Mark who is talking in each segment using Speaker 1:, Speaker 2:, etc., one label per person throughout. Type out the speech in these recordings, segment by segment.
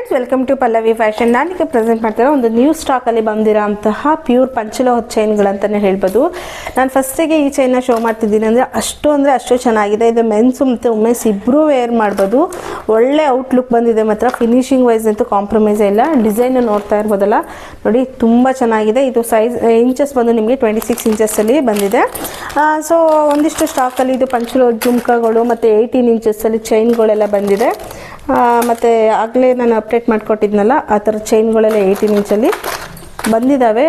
Speaker 1: Friends welcome to Pallavi fashion ನಾನೀಗ present ಮಾಡ್ತಿರೋ ಒಂದು ನ್ಯೂ ಸ್ಟಾಕಲ್ಲಿ ಬಂದಿರೋಂತಹ ಪ್ಯೂರ್ ಪಂಚಲೋ ಚೈನ್ಗಳಂತಲೇ ಹೇಳ್ಬೋದು. ನಾನು ಫಸ್ಟಿಗೆ ಈ ಚೈನ್ನ ಶೋ ಮಾಡ್ತಿದ್ದೀನಿ ಅಂದರೆ ಅಷ್ಟು ಅಂದರೆ ಅಷ್ಟು ಚೆನ್ನಾಗಿದೆ. ಇದು ಮೆನ್ಸು ಮತ್ತು ಉಮೆನ್ಸ್ ಇಬ್ಬರೂ ವೇರ್ ಮಾಡ್ಬೋದು. ಒಳ್ಳೆ ಔಟ್ಲುಕ್ ಬಂದಿದೆ ಮಾತ್ರ. ಫಿನಿಶಿಂಗ್ ವೈಸ್ ಅಂತೂ ಕಾಂಪ್ರಮೈಸೇ ಇಲ್ಲ. ಡಿಸೈನ್ ನೋಡ್ತಾ ಇರ್ಬೋದಲ್ಲ. ನೋಡಿ, ತುಂಬ ಚೆನ್ನಾಗಿದೆ. ಇದು ಸೈಜ್ ಇಂಚಸ್ ಬಂದು ನಿಮಗೆ ಟ್ವೆಂಟಿ ಸಿಕ್ಸ್ ಇಂಚಸ್ಸಲ್ಲಿ ಬಂದಿದೆ. ಸೊ ಒಂದಿಷ್ಟು ಸ್ಟಾಕಲ್ಲಿ ಇದು ಪಂಚಲೋ ಜುಮ್ಕಗಳು ಮತ್ತು ಏಯ್ಟೀನ್ ಇಂಚಸ್ಸಲ್ಲಿ ಚೈನ್ಗಳೆಲ್ಲ ಬಂದಿದೆ. ಮತ್ತು ಆಗಲೇ ನಾನು ಅಪ್ಡೇಟ್ ಮಾಡಿಕೊಟ್ಟಿದ್ನಲ್ಲ, ಆ ಥರ ಚೈನ್ಗಳೆಲ್ಲ ಏಯ್ಟೀನ್ ಇಂಚಲ್ಲಿ ಬಂದಿದ್ದಾವೆ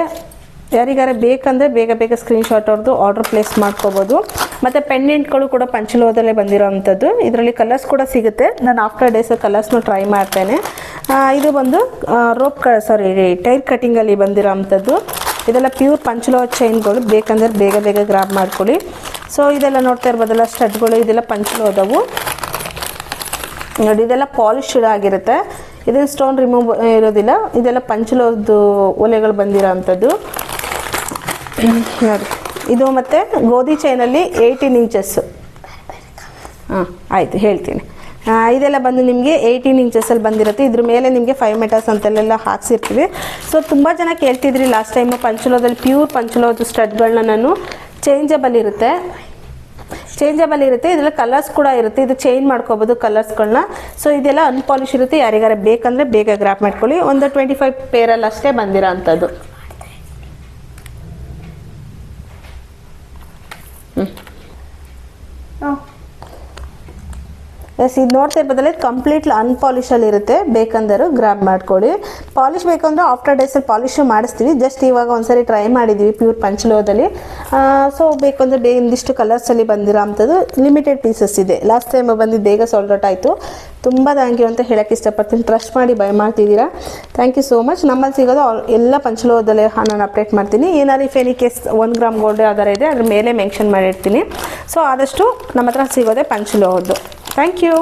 Speaker 1: ಯಾರಿಗಾರ ಬೇಕಂದರೆ ಬೇಗ ಬೇಗ ಸ್ಕ್ರೀನ್ಶಾಟ್ ಅವ್ರದ್ದು ಆರ್ಡರ್ ಪ್ಲೇಸ್ ಮಾಡ್ಕೋಬೋದು. ಮತ್ತು ಪೆಂಡೆಂಟ್ಗಳು ಕೂಡ ಪಂಚಲೋದಲ್ಲೇ ಬಂದಿರೋ ಅಂಥದ್ದು ಇದರಲ್ಲಿ ಕಲರ್ಸ್ ಕೂಡ ಸಿಗುತ್ತೆ. ನಾನು ಆಫ್ಟರ್ ಡೇಸ್ ಕಲರ್ಸ್ನು ಟ್ರೈ ಮಾಡ್ತೇನೆ. ಇದು ಬಂದು ರೋಪ್ ಕ ಸಾರಿ ಟೈರ್ ಕಟಿಂಗಲ್ಲಿ ಬಂದಿರೋ ಅಂಥದ್ದು ಇದೆಲ್ಲ ಪ್ಯೂರ್ ಪಂಚಲೋ ಚೈನ್ಗಳು ಬೇಕಂದ್ರೆ ಬೇಗ ಬೇಗ ಗ್ರಾಬ್ ಮಾಡ್ಕೊಳ್ಳಿ. ಸೊ ಇದೆಲ್ಲ ನೋಡ್ತಾ ಇರ್ಬೋದಲ್ಲ ಸ್ಟಡ್ಗಳು ಇದೆಲ್ಲ ಪಂಚಲೋ ಅದಾವು ನೋಡಿ, ಇದೆಲ್ಲ ಪಾಲಿಶ್ಡ್ ಆಗಿರುತ್ತೆ. ಇದನ್ನು ಸ್ಟೋನ್ ರಿಮೂವ್ ಇರೋದಿಲ್ಲ. ಇದೆಲ್ಲ ಪಂಚಲೋದು ಒಲೆಗಳು ಬಂದಿರೋ ಅಂಥದ್ದು ನೋಡಿ ಇದು ಮತ್ತು ಗೋಧಿ ಚೈನಲ್ಲಿ ಏಯ್ಟೀನ್ ಇಂಚಸ್ಸು ಹಾಂ, ಆಯಿತು, ಹೇಳ್ತೀನಿ. ಇದೆಲ್ಲ ಬಂದು ನಿಮಗೆ ಏಯ್ಟೀನ್ ಇಂಚಸಲ್ಲಿ ಬಂದಿರುತ್ತೆ. ಇದ್ರ ಮೇಲೆ ನಿಮಗೆ ಫೈವ್ ಮೀಟರ್ಸ್ ಅಂತಲ್ಲೆಲ್ಲ ಹಾಕ್ಸಿರ್ತೀವಿ. ಸೊ ತುಂಬ ಜನ ಕೇಳ್ತಿದ್ರಿ ಲಾಸ್ಟ್ ಟೈಮು ಪಂಚಲೋದಲ್ಲಿ ಪ್ಯೂರ್ ಪಂಚಲೋದು ಸ್ಟಡ್ಗಳನ್ನ ನಾನು ಚೇಂಜಬಲ್ ಇರುತ್ತೆ. ಚೇಂಜಬಲ್ ಇರುತ್ತೆ ಇದೆಲ್ಲ ಕಲರ್ಸ್ ಕೂಡ ಇರುತ್ತೆ. ಇದು ಚೇಂಜ್ ಮಾಡ್ಕೋಬೋದು ಕಲರ್ಸ್ಗಳನ್ನ ಸೊ ಇದೆಲ್ಲ ಅನ್ಪಾಲಿಶ್ ಇರುತ್ತೆ. ಯಾರಿಗಾರ ಬೇಕಂದ್ರೆ ಬೇಗ ಗ್ರಾಪ್ ಮಾಡ್ಕೊಳ್ಳಿ. ಒಂದು ಟ್ವೆಂಟಿ ಫೈವ್ ಪೇರಲ್ಲಿ ಅಷ್ಟೇ ಬಂದಿರೋ ಅಂಥದ್ದು. ಎಸ್ ಇದು ನೋಡ್ತಾ ಇರ್ಬೋದಲ್ಲ ಕಂಪ್ಲೀಟ್ಲಿ ಅನ್ಪಾಲಿಶಲ್ಲಿ ಇರುತ್ತೆ. ಬೇಕಂದರೂ ಗ್ರಾಬ್ ಮಾಡ್ಕೊಳ್ಳಿ. ಪಾಲಿಶ್ ಬೇಕಂದ್ರೆ ಆಫ್ಟರ್ ಡೇಸಲ್ಲಿ ಪಾಲಿಶು ಮಾಡಿಸ್ತೀವಿ. ಜಸ್ಟ್ ಇವಾಗ ಒಂದ್ಸರಿ ಟ್ರೈ ಮಾಡಿದ್ದೀವಿ ಪ್ಯೂರ್ ಪಂಚಲೋದಲ್ಲಿ ಸೊ ಬೇಕಂದ್ರೆ ಬೇ ಇಂದಿಷ್ಟು ಕಲರ್ಸಲ್ಲಿ ಬಂದಿರೋ ಅಂಥದ್ದು ಲಿಮಿಟೆಡ್ ಪೀಸಸ್ ಇದೆ. ಲಾಸ್ಟ್ ಟೈಮ್ ಬಂದಿದ್ದು ಬೇಗ ಸಾಲ್ಡ್ ಔಟ್ ಆಯಿತು. ತುಂಬ ಥ್ಯಾಂಕ್ ಯು ಅಂತ ಹೇಳೋಕ್ಕೆ ಇಷ್ಟಪಡ್ತೀನಿ. ಟ್ರಸ್ಟ್ ಮಾಡಿ ಬೈ ಮಾಡ್ತಿದ್ದೀರಾ? ಥ್ಯಾಂಕ್ ಯು ಸೋ ಮಚ್ ನಮ್ಮಲ್ಲಿ ಸಿಗೋದು ಎಲ್ಲ ಪಂಚಲೋದಲ್ಲೇ ನಾನು ಅಪ್ಡೇಟ್ ಮಾಡ್ತೀನಿ. ಏನಾದ್ರು if any case one gram gold ಯಾವ್ದಾರ ಇದೆ, ಅದ್ರ ಮೇಲೆ ಮೆನ್ಷನ್ ಮಾಡಿರ್ತೀನಿ. ಸೊ ಆದಷ್ಟು ನಮ್ಮ ಹತ್ರ ಸಿಗೋದೆ ಪಂಚಲೋಹದ್ದು. Thank you